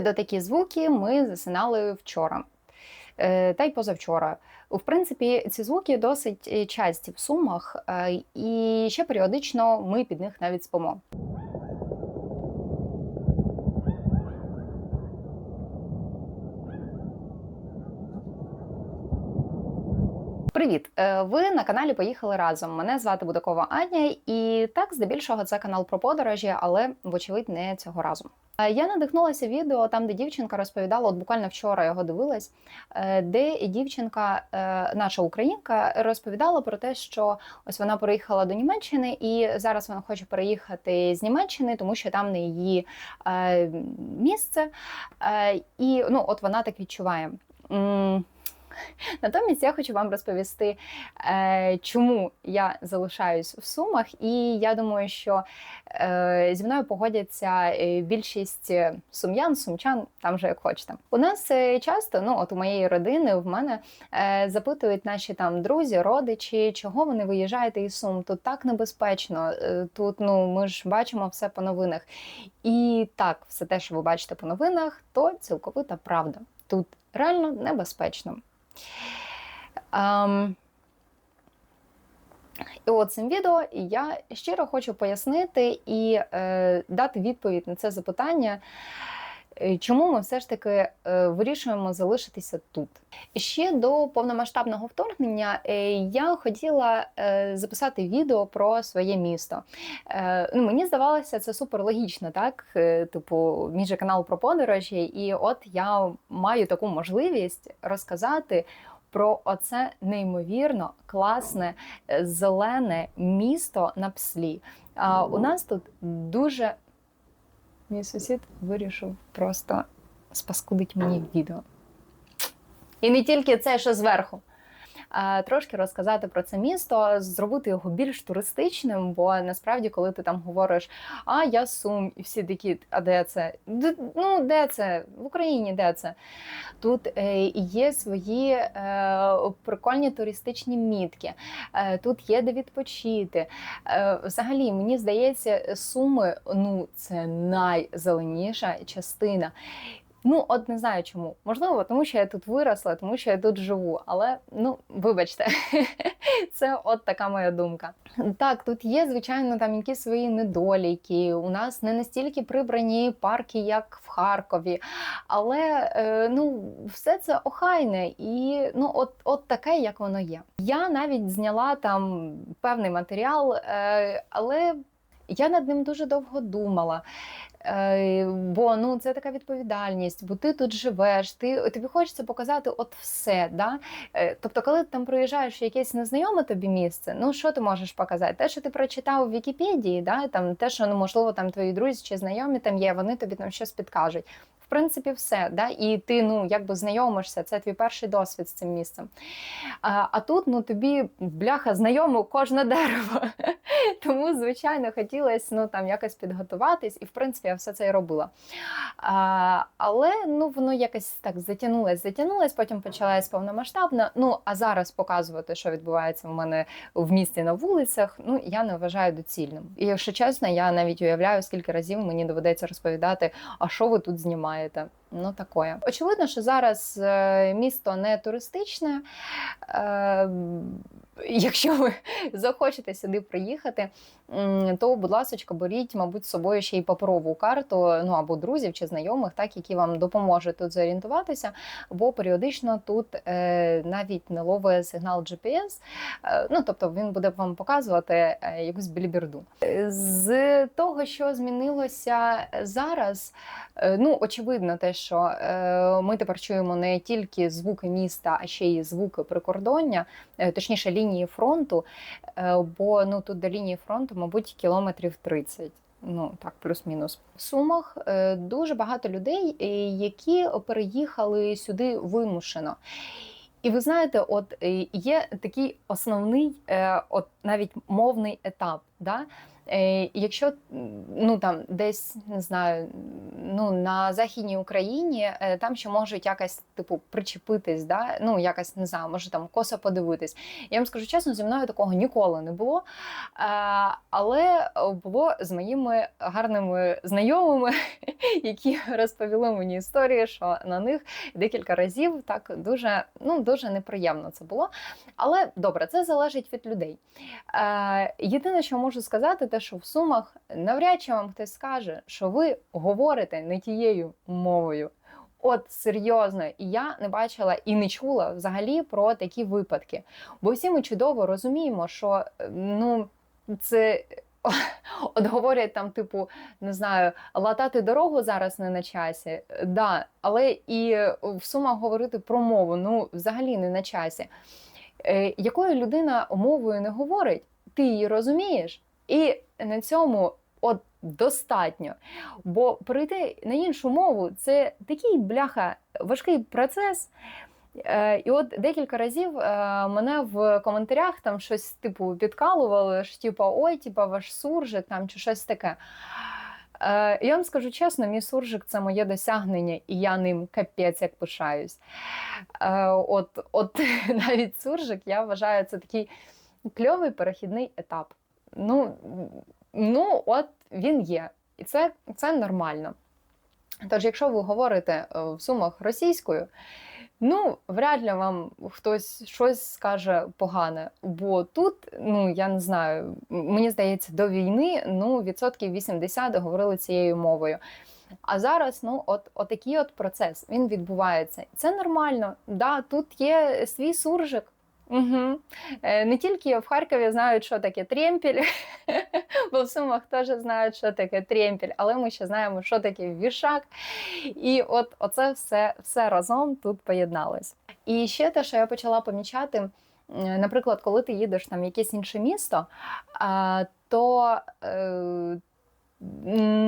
Під отакі звуки ми засинали вчора. Е, Та й позавчора. В принципі, ці звуки досить е, часті в сумах, е, і ще періодично ми під них навіть спимо. Привіт! Ви на каналі Поїхали разом. Мене звати Будакова Аня, і так, здебільшого, це канал про подорожі, але вочевидь не цього разу. Е, Я надихнулася відео там, де дівчинка розповідала, от буквально вчора його дивилась, е, де дівчинка, е, наша українка, розповідала про те, що ось вона приїхала до Німеччини, і зараз вона хоче переїхати з Німеччини, тому що там не її місце. І ну, от вона так відчуває. Натомість я хочу вам розповісти, е, чому я залишаюсь в Сумах, і я думаю, що е, зі мною погодяться е, більшість сум'ян, сумчан, там же як хочете. У нас часто, ну от у моєї родини, в мене запитують наші там друзі, родичі, чого вони виїжджаєте із Сум. Тут так небезпечно. Тут ну ми ж бачимо все по новинах. І так, все те, що ви бачите по новинах, то цілковита правда. Тут реально небезпечно. Ем, і от цим відео я щиро хочу пояснити і е, дати відповідь на це запитання, чому ми все ж таки е, вирішуємо залишитися тут. Ще до повномасштабного вторгнення е, я хотіла е, записати відео про своє місто. Е, ну, мені здавалося, це супер логічно, так? Е, Типу, мій же канал про подорожі, і от я маю таку можливість розказати про оце неймовірно класне е, зелене місто на пслі. А у нас тут дуже мій сусід вирішив просто спаскудить мені відео. І не тільки це, що зверху. А, Трошки розказати про це місто, зробити його більш туристичним, бо насправді, коли ти там говориш, а я Сум, і всі такі, а де це? Д- Ну, де це? В Україні де це? Тут е, є свої е, прикольні туристичні мітки, е, тут є де відпочити. Е, взагалі, мені здається, Суми ну, це найзеленіша частина. Ну, от не знаю чому. Можливо, тому що я тут виросла, тому що я тут живу. Але ну, вибачте, це от така моя думка. Так, тут є, звичайно, там якісь свої недоліки. У нас не настільки прибрані парки, як в Харкові. Але е, ну, все це охайне і ну, от, от таке, як воно є. Я навіть зняла там певний матеріал, е, але я над ним дуже довго думала. Е, Бо ну це така відповідальність, бо ти тут живеш, ти тобі хочеться показати от все. Да? Е, Тобто, коли ти там приїжджаєш в якесь незнайоме тобі місце, ну що ти можеш показати? Те, що ти прочитав в Вікіпедії, да? там те, що ну можливо там твої друзі чи знайомі там є, вони тобі там щось підкажуть. Принципі, все, да? і ти ну якби знайомишся, це твій перший досвід з цим місцем. А, а тут ну тобі бляха знайомо кожне дерево. Тому, звичайно, хотілося ну, там якось підготуватись, і в принципі я все це і робила. А, але ну, воно якось так затягнулось, затягнулось, потім почалась повномасштабна. Ну, а зараз показувати, що відбувається в мене в місті на вулицях, ну я не вважаю доцільним. І якщо чесно, я навіть уявляю, скільки разів мені доведеться розповідати, а що ви тут знімаєте. Ну, такое. Очевидно, що зараз е, місто не туристичне. Е, якщо ви захочете сюди приїхати, то, будь ласка, беріть, мабуть, з собою ще й паперову карту, ну або друзів чи знайомих, так, які вам допоможуть тут зорієнтуватися, бо періодично тут е, навіть не ловить сигнал GPS, е, ну тобто він буде вам показувати е, якусь біліберду. З того, що змінилося зараз, е, ну очевидно, те, що е, ми тепер чуємо не тільки звуки міста, а ще й звуки прикордоння, е, точніше лінії фронту. Е, Бо ну тут до лінії фронту, мабуть, кілометрів 30. Ну так, плюс-мінус. В Сумах е, дуже багато людей, е, які переїхали сюди вимушено. І ви знаєте, от є такий основний, от навіть мовний етап. Да? Е, Якщо ну там десь не знаю, ну на західній Україні е, там ще можуть якось типу причепитись, да? ну якось не знаю, може там косо подивитись. Я вам скажу чесно, зі мною такого ніколи не було. Е, Але було з моїми гарними знайомими, які розповіли мені історії, що на них декілька разів так дуже, ну, дуже неприємно це було. Але добре, це залежить від людей. Єдине, що можу сказати, те, що в Сумах навряд чи вам хтось скаже, що ви говорите не тією мовою. От серйозно, і я не бачила і не чула взагалі про такі випадки. Бо всі ми чудово розуміємо, що ну це от говорять там, типу, не знаю, латати дорогу зараз не на часі. Да, але і в сумах говорити про мову ну взагалі не на часі. Е, якою людина мовою не говорить, ти її розумієш, і на цьому от достатньо. Бо перейти на іншу мову це такий бляха важкий процес. Е, І от декілька разів е, мене в коментарях там щось типу підкалували, що типу, ой, типу, ваш суржик там чи щось таке. Е, Я вам скажу чесно, мій суржик це моє досягнення, і я ним капець як пишаюсь. От, от навіть суржик, я вважаю, це такий кльовий перехідний етап. Ну, ну от він є. І це, це нормально. Тож, якщо ви говорите е, в сумах російською, ну, вряд ли вам хтось щось скаже погане. Бо тут, ну я не знаю, мені здається, до війни ну, відсотків 80 говорили цією мовою. А зараз ну, от, от такий от процес він відбувається. Це нормально. Да, Тут є свій суржик. Угу. Не тільки в Харкові знають, що таке тремпіль, бо в Сумах теж знають, що таке тремпіль, але ми ще знаємо, що таке вішак. І от оце все, все разом тут поєдналось. І ще те, що я почала помічати, наприклад, коли ти їдеш там в якесь інше місто, то е,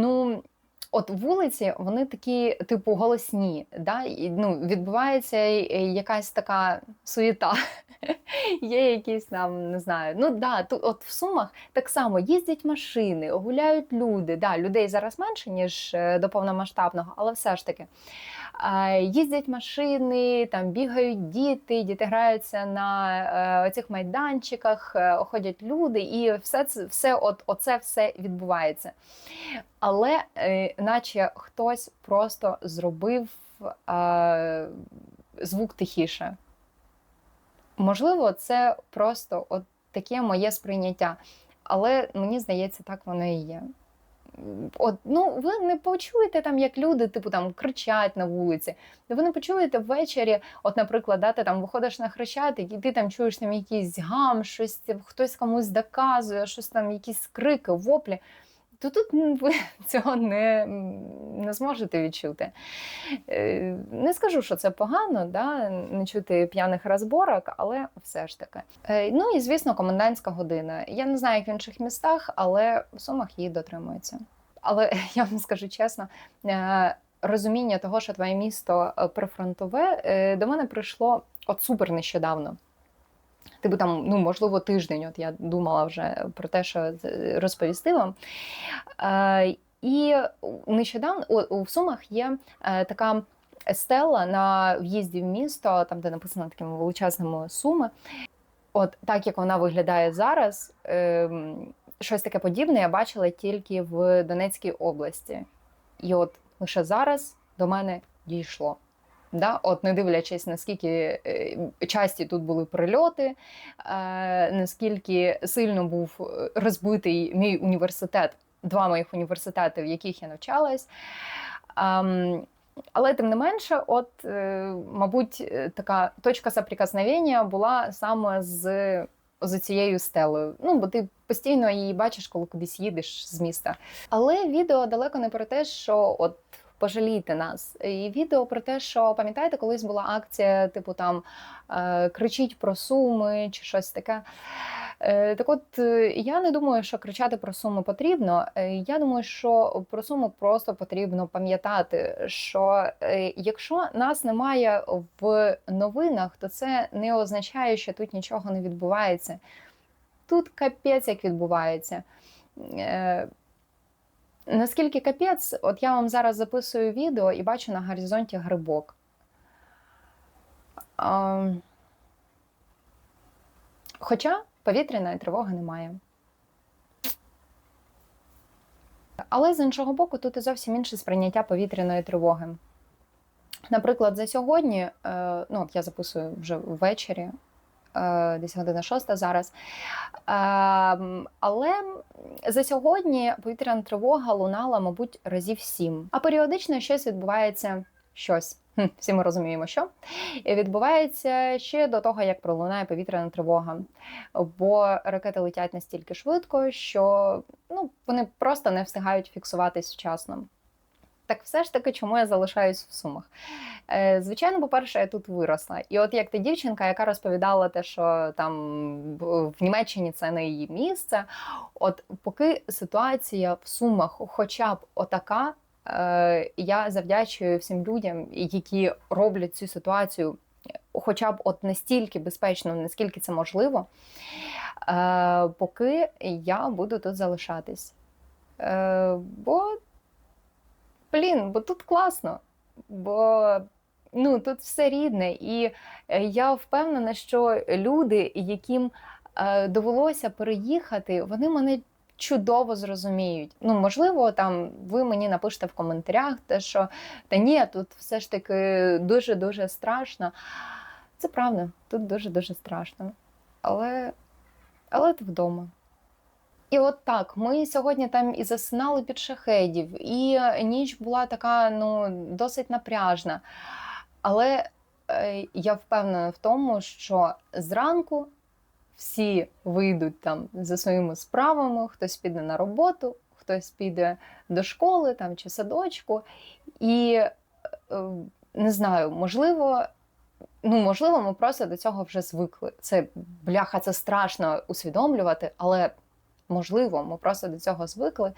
ну. От вулиці, вони такі, типу, голосні. Да? І, ну, Відбувається якась така суєта. Є якісь там, не знаю. Ну да, тут от в Сумах так само їздять машини, гуляють люди. Да, Людей зараз менше, ніж е, до повномасштабного, але все ж таки. Їздять машини, там бігають діти, діти граються на е, цих майданчиках, е, ходять люди, і все це все от, оце все відбувається. Але наче хтось просто зробив звук тихіше. Можливо, це просто от таке моє сприйняття. Але мені здається, так воно і є. От, ну, Ви не почуєте, там, як люди типу, там, кричать на вулиці. Ви не почуєте ввечері, от, наприклад, да, ти там виходиш на хрещатик, і ти там чуєш там якийсь гам, щось, хтось комусь доказує, щось там, якісь крики, воплі то тут ви цього не не зможете відчути. Е, не скажу, що це погано, да, не чути п'яних розборок, але все ж таки. Е, ну і звісно, комендантська година. Я не знаю, як в інших містах, але в Сумах її дотримується. Але я вам скажу чесно. Е, розуміння того, що твоє місто прифронтове, до мене прийшло от супер нещодавно. Типу там, ну, можливо, тиждень. От я думала вже про те, що розповісти вам. Е, І нещодавно у, Сумах є е, така стела на в'їзді в місто, там, де написано такими величезними суми. От так як вона виглядає зараз, е, щось таке подібне я бачила тільки в Донецькій області. І от лише зараз до мене дійшло. Да? От Не дивлячись, наскільки е, часті тут були прильоти, е, наскільки сильно був е, розбитий мій університет, два моїх університети, в яких я навчалась. Але тим не менше, от, мабуть, така точка соприкосновення була саме з з цією стелею. Ну, бо ти постійно її бачиш, коли кудись їдеш з міста. Але відео далеко не про те, що от пожалійте нас. І відео про те, що пам'ятаєте, колись була акція, типу там е, кричіть про суми чи щось таке. Е, так от е, я не думаю, що кричати про суму потрібно. Я думаю, що про суму просто потрібно пам'ятати, що якщо нас немає в новинах, то це не означає, що тут нічого не відбувається. Тут капець як відбувається. Наскільки капець, от я вам зараз записую відео і бачу на горизонті грибок. А, хоча повітряної тривоги немає. Але з іншого боку, тут і зовсім інше сприйняття повітряної тривоги. Наприклад, за сьогодні, е, ну от я записую вже ввечері, десь година шоста зараз. Е, Але за сьогодні повітряна тривога лунала, мабуть, разів сім. А періодично щось відбувається щось. Всі ми розуміємо, що І відбувається ще до того, як пролунає повітряна тривога. Бо ракети летять настільки швидко, що ну, вони просто не встигають фіксуватись вчасно. Так все ж таки, чому я залишаюсь в Сумах? Е, звичайно, по-перше, я тут виросла. І от як та дівчинка, яка розповідала те, що там в Німеччині це не її місце. От поки ситуація в Сумах, хоча б отака, е, я завдячую всім людям, які роблять цю ситуацію, хоча б от настільки безпечно, наскільки це можливо, е, поки я буду тут залишатись. Бо Блін, бо тут класно, бо ну, тут все рідне. І е, я впевнена, що люди, яким е, довелося переїхати, вони мене чудово зрозуміють. Ну, можливо, там ви мені напишете в коментарях, те, що та ні, тут все ж таки дуже-дуже страшно. Це правда, тут дуже-дуже страшно. Але, але ти вдома. І от так, ми сьогодні там і засинали під шахедів, і ніч була така ну, досить напряжна. Але е, я впевнена в тому, що зранку всі вийдуть там за своїми справами, хтось піде на роботу, хтось піде до школи там, чи садочку. І е, не знаю, можливо, ну, можливо, ми просто до цього вже звикли. Це бляха, це страшно усвідомлювати, але можливо, ми просто до цього звикли.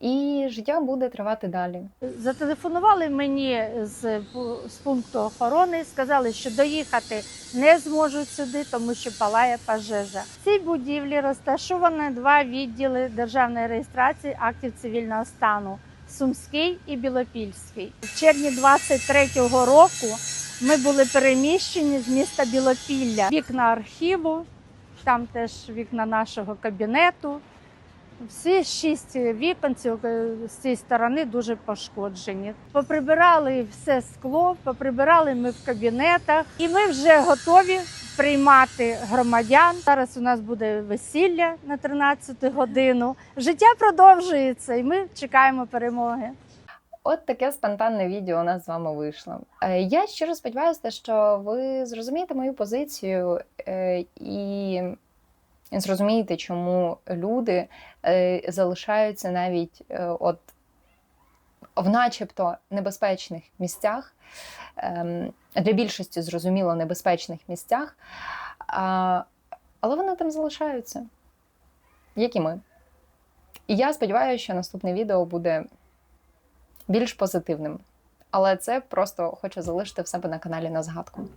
І життя буде тривати далі. Зателефонували мені з, з пункту охорони, сказали, що доїхати не зможуть сюди, тому що палає пожежа. В цій будівлі розташовано два відділи державної реєстрації актів цивільного стану Сумський і Білопільський. В червні 23-го року ми були переміщені з міста Білопілля. Вікна архіву, там теж вікна нашого кабінету. Всі шість вікон з цієї сторони дуже пошкоджені. Поприбирали все скло, поприбирали ми в кабінетах, і ми вже готові приймати громадян. Зараз у нас буде весілля на 13 годину. Життя продовжується, і ми чекаємо перемоги. От таке спонтанне відео у нас з вами вийшло. Е, Я щиро сподіваюся, що ви зрозумієте мою позицію е, і зрозумієте, чому люди е, залишаються навіть от в начебто небезпечних місцях, ем, для більшості зрозуміло небезпечних місцях, але вони там залишаються, як і ми. І я сподіваюся, що наступне відео буде більш позитивним. Але це просто хочу залишити в себе на каналі на згадку.